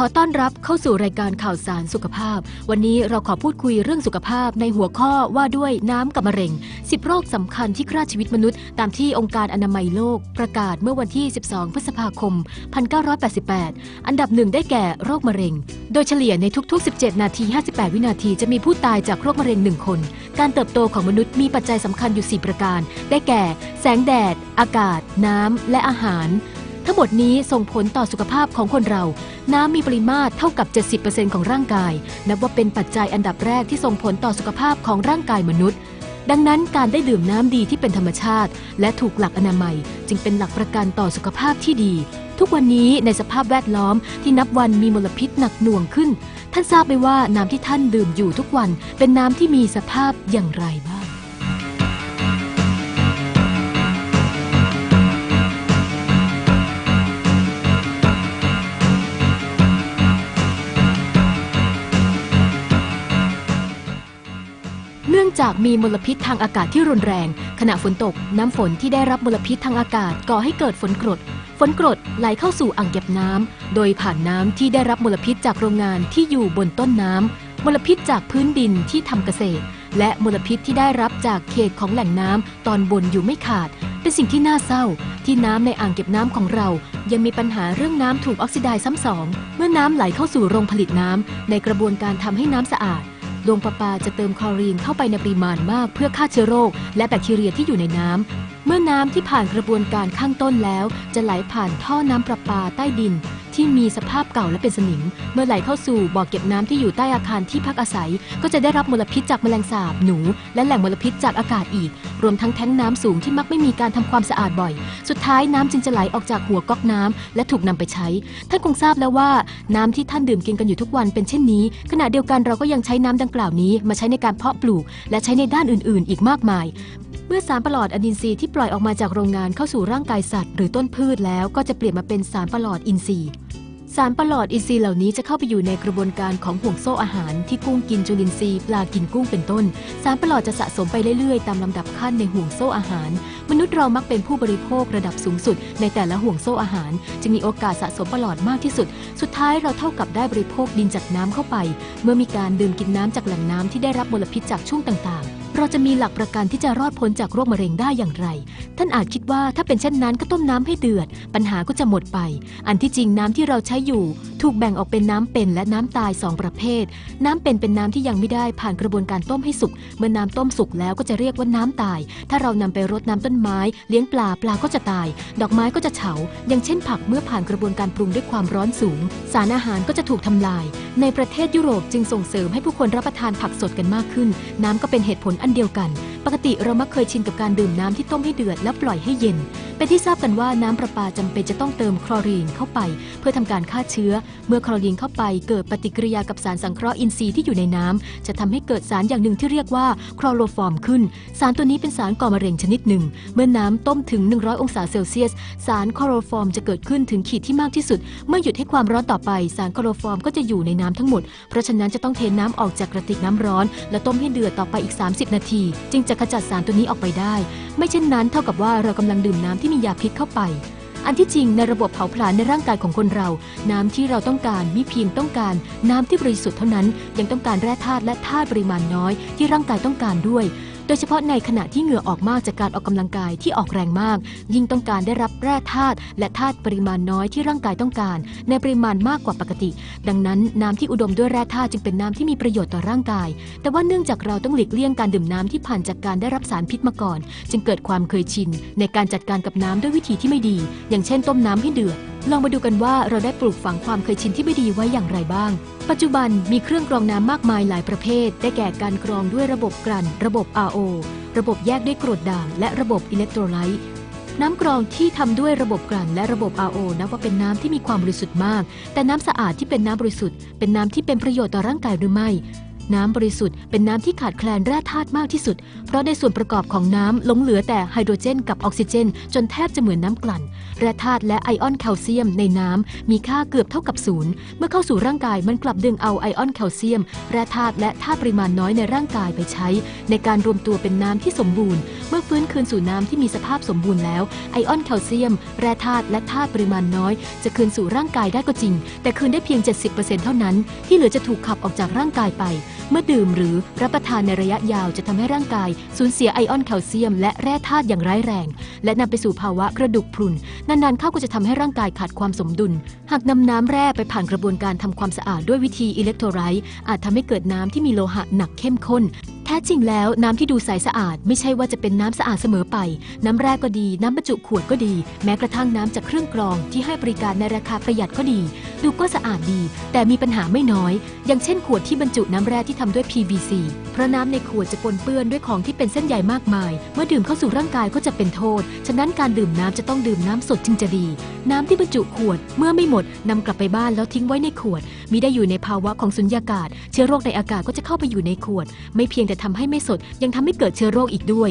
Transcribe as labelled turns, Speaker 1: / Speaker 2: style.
Speaker 1: ขอต้อนรับเข้าสู่รายการข่าวสารสุขภาพ วันนี้เราขอพูดคุยเรื่องสุขภาพในหัวข้อว่าด้วยน้ำกับมะเร็ง 10 โรคสำคัญที่ฆ่าชีวิตมนุษย์ ตามที่องค์การอนามัยโลก ประกาศเมื่อวันที่ 12 พฤษภาคม 1988 อันดับหนึ่งได้แก่โรคมะเร็ง โดยเฉลี่ยในทุก ๆ 17 นาที 58 วินาทีจะมีผู้ตายจากโรคมะเร็ง 1 คน การเติบโตของมนุษย์มีปัจจัยสำคัญอยู่ 4 ประการ ได้แก่ แสงแดด อากาศ น้ำและอาหาร หมดนี้ส่งผลต่อสุขภาพของคนเรา น้ำมีปริมาตรเท่ากับ 70%ของร่างกาย นับว่าเป็นปัจจัยอันดับแรกที่ส่งผลต่อสุขภาพของร่างกายมนุษย์ ดังนั้นการได้ดื่มน้ำดีที่เป็นธรรมชาติ และถูกหลักอนามัย จึงเป็นหลักประกันต่อสุขภาพที่ดี ทุกวันนี้ในสภาพแวดล้อมที่นับวันมีมลพิษหนักหน่วงขึ้น ท่านทราบไหมว่าน้ำที่ท่านดื่มอยู่ทุกวัน เป็นน้ำที่มีสภาพอย่างไร จากมีมลพิษทางอากาศที่รุนแรง ขณะฝนตก น้ำฝนที่ได้รับมลพิษทางอากาศก่อให้เกิดฝนกรด ฝนกรดไหลเข้าสู่อ่างเก็บน้ำ โดยผ่านน้ำที่ได้รับมลพิษจากโรงงานที่อยู่บนต้นน้ำ มลพิษจากพื้นดินที่ทำเกษตร และมลพิษที่ได้รับจากเขตของแหล่งน้ำตอนบนอยู่ไม่ขาด เป็นสิ่งที่น่าเศร้า ที่น้ำในอ่างเก็บน้ำของเรา ยังมีปัญหาเรื่องน้ำถูกออกซิไดซ์ซ้ำสอง เมื่อน้ำไหลเข้าสู่โรงผลิตน้ำในกระบวนการทำให้น้ำสะอาด โรงประปาจะเติมคลอรีนเข้าไปในปริมาณมากเพื่อฆ่าเชื้อโรค และแบคทีเรียที่อยู่ในน้ำเมื่อน้ำที่ผ่านกระบวนการข้างต้นแล้ว จะไหลผ่านท่อน้ำประปาใต้ดิน ที่มีสภาพเก่าและเป็นสนิม เมื่อไหลเข้าสู่บ่อเก็บน้ำที่อยู่ใต้อาคารที่พักอาศัย ก็จะได้รับมลพิษจากแมลงสาบหนู และแหล่งมลพิษจากอากาศอีก รวมทั้งแท้งน้ำสูงที่มักไม่มีการทำความสะอาดบ่อย สุดท้ายน้ำจึงจะไหลออกจากหัวก๊อกน้ำและถูกนำไปใช้ ท่านคงทราบแล้วว่าน้ำที่ท่านดื่มกินกันอยู่ทุกวันเป็นเช่นนี้ ขณะเดียวกันเราก็ยังใช้น้ำดังกล่าวนี้ มาใช้ในการเพาะปลูก และใช้ในด้านอื่นๆ อีกมากมาย เมื่อสารประหลอดอะดินทรีย์ที่ปล่อยออกมาจากโรงงานเข้าสู่ร่างกายสัตว์ หรือต้นพืชแล้วก็จะเปลี่ยนมาเป็นสารประหลอดอินทรีย์ สารประหลอดอินทรีย์เหล่านี้จะเข้าไปอยู่ในกระบวนการของห่วงโซ่อาหารที่กุ้งกินจุลินทรีย์ปลากินกุ้งเป็นต้น สารประหลอดจะสะสมไปเรื่อยๆ ตามลำดับขั้นในห่วงโซ่อาหาร มนุษย์เรามักเป็นผู้บริโภคระดับสูงสุด ในแต่ละห่วงโซ่อาหาร จึงมีโอกาสสะสมประหลอดมากที่สุด สุดท้ายเราเท่ากับได้บริโภคดินจากน้ำเข้าไป เมื่อมีการดื่มกินน้ำจากแหล่งน้ำที่ได้รับมลพิษจากช่วงต่างๆ เราจะมีหลักประกันที่จะรอดพ้นจากโรคมะเร็งได้อย่างไร ท่านอาจคิดว่าถ้าเป็นเช่นนั้นก็ต้มน้ำให้เดือด ปัญหาก็จะหมดไป อันที่จริงน้ำที่เราใช้อยู่ ถูกแบ่งออกเป็นน้ำเป็นและน้ำตายสองประเภท น้ำเป็นเป็นน้ำที่ยังไม่ได้ผ่านกระบวนการต้มให้สุก เมื่อน้ำต้มสุกแล้วก็จะเรียกว่าน้ำตาย ถ้าเรานำไปรดน้ำต้นไม้ เลี้ยงปลาปลาก็จะตาย ดอกไม้ก็จะเฉา อย่างเช่นผักเมื่อผ่านกระบวนการปรุงด้วยความร้อนสูง สารอาหารก็จะถูกทำลาย ในประเทศยุโรปจึงส่งเสริมให้ผู้คนรับประทานผักสดกันมากขึ้น น้ำก็เป็นเหตุผลอันเดียวกัน ปกติเรามักเคยชินกับการดื่มน้ำที่ต้มให้เดือดแล้วปล่อยให้เย็น เป็นที่ทราบกันว่าน้ำประปาจำเป็นจะต้องเติมคลอรีนเข้าไป เพื่อทำการฆ่าเชื้อ เมื่อคลอรีนเข้าไปเกิดปฏิกิริยากับสารสังเคราะห์อินทรีย์ที่อยู่ในน้ำจะทำให้เกิดสารอย่างหนึ่งที่เรียกว่าคลอโรฟอร์มขึ้น สารตัวนี้เป็นสารก่อมะเร็งชนิดหนึ่ง เมื่อน้ำต้มถึง 100 องศาเซลเซียส สารคลอโรฟอร์มจะเกิดขึ้นถึงขีดที่มากที่สุด เมื่อหยุดให้ความร้อนต่อไป สารคลอโรฟอร์มก็จะอยู่ในน้ำทั้งหมด เพราะฉะนั้นจะต้องเทน้ำออกจากกระติกน้ำร้อน และต้มให้เดือดต่อไปอีก 30 นาที จึงจะขจัดสารตัวนี้ออกไปได้ ไม่เช่นนั้นเท่ากับว่าเรากำลังดื่มน้ำที่มียาพิษเข้าไป อันที่จริงในระบบเผาผลาญในร่างกายของคนเรา น้ำที่เราต้องการมิเพียงต้องการ น้ำที่บริสุทธิ์เท่านั้น ยังต้องการแร่ธาตุและธาตุปริมาณน้อยที่ร่างกายต้องการด้วย โดยเฉพาะในขณะที่เหงื่อออกมากจากการออกกำลังกายที่ออกแรงมาก ยิ่งต้องการได้รับแร่ธาตุและธาตุปริมาณน้อยที่ร่างกายต้องการ ในปริมาณมากกว่าปกติ ดังนั้นน้ำที่อุดมด้วยแร่ธาตุจึงเป็นน้ำที่มีประโยชน์ต่อร่างกาย แต่ว่าเนื่องจากเราต้องหลีกเลี่ยงการดื่มน้ำที่ผ่านจากการได้รับสารพิษมาก่อน จึงเกิดความเคยชินในการจัดการกับน้ำด้วยวิธีที่ไม่ดี อย่างเช่นต้มน้ำให้เดือด ลองมาดูกันว่าเราได้ปลูกฝังความเคยชินที่ไม่ดีไว้อย่างไรบ้าง ปัจจุบันมีเครื่องกรองน้ำมากมายหลายประเภท ได้แก่การกรองด้วยระบบกลั่น ระบบ RO ระบบแยกด้วยกรดด่าง และระบบอิเล็กโทรไลต์น้ำกรองที่ทำด้วยระบบกลั่นและระบบ RO นับว่าเป็นน้ำที่มีความบริสุทธิ์มาก แต่น้ำสะอาดที่เป็นน้ำบริสุทธิ์ เป็นน้ำที่เป็นประโยชน์ต่อร่างกายหรือไม่ น้ำบริสุทธิ์เป็นน้ำที่ขาดแคลนแร่ธาตุมากที่สุด เพราะในส่วนประกอบของน้ำหลงเหลือแต่ไฮโดรเจนกับออกซิเจน จนแทบจะเหมือนน้ำกลั่น แร่ธาตุและไอออนแคลเซียมในน้ำมีค่าเกือบเท่ากับศูนย์ เมื่อเข้าสู่ร่างกายมันกลับดึงเอาไอออนแคลเซียม แร่ธาตุและธาตุปริมาณน้อยในร่างกายไปใช้ ในการรวมตัวเป็นน้ำที่สมบูรณ์ เมื่อฟื้นคืนสู่น้ำที่มีสภาพสมบูรณ์แล้วไอออนแคลเซียม แร่ธาตุและธาตุปริมาณน้อย จะคืนสู่ร่างกายได้ก็จริง แต่คืนได้เพียง 70%เท่านั้น ที่เหลือจะถูกขับออกจากร่างกายไป เมื่อดื่มหรือรับประทานในระยะยาวจะทำให้ร่างกายสูญเสียไอออนแคลเซียม และแร่ธาตุอย่างร้ายแรง และนำไปสู่ภาวะกระดูกพรุน นานๆเข้าก็จะทำให้ร่างกายขาดความสมดุล หากนำน้ำแร่ไปผ่านกระบวนการทำความสะอาดด้วยวิธีอิเล็กโทรไรต์อาจทำให้เกิดน้ำที่มีโลหะหนักเข้มข้น แท้จริงแล้วน้ำที่ดูใสสะอาด ไม่ใช่ว่าจะเป็นน้ำสะอาดเสมอไป น้ำแร่ก็ดี น้ำบรรจุขวดก็ดี แม้กระทั่งน้ำจากเครื่องกรองที่ให้บริการในราคาประหยัดก็ดี ดูก็สะอาดดี แต่มีปัญหาไม่น้อย อย่างเช่น ขวดที่บรรจุน้ำแร่ที่ทำด้วย PVC เพราะน้ำในขวดจะปนเปื้อนด้วยของที่เป็นเส้นใยมากมาย เมื่อดื่มเข้าสู่ร่างกายก็จะเป็นโทษ ฉะนั้นการดื่มน้ำจะต้องดื่มน้ำสดดจึงจะดี น้ำที่บรรจุขวดเมื่อไม่หมดนำกลับไปบ้านแล้วทิ้งไว้ในขวดมิได้อยู่ในภาวะของสุญญากาศ เชื้อโรคในอากาศก็จะเข้าไปอยู่ในขวด ไม่เพียงแต่ทำให้ไม่สดยังทำให้เกิดเชื้อโรคอีกด้วย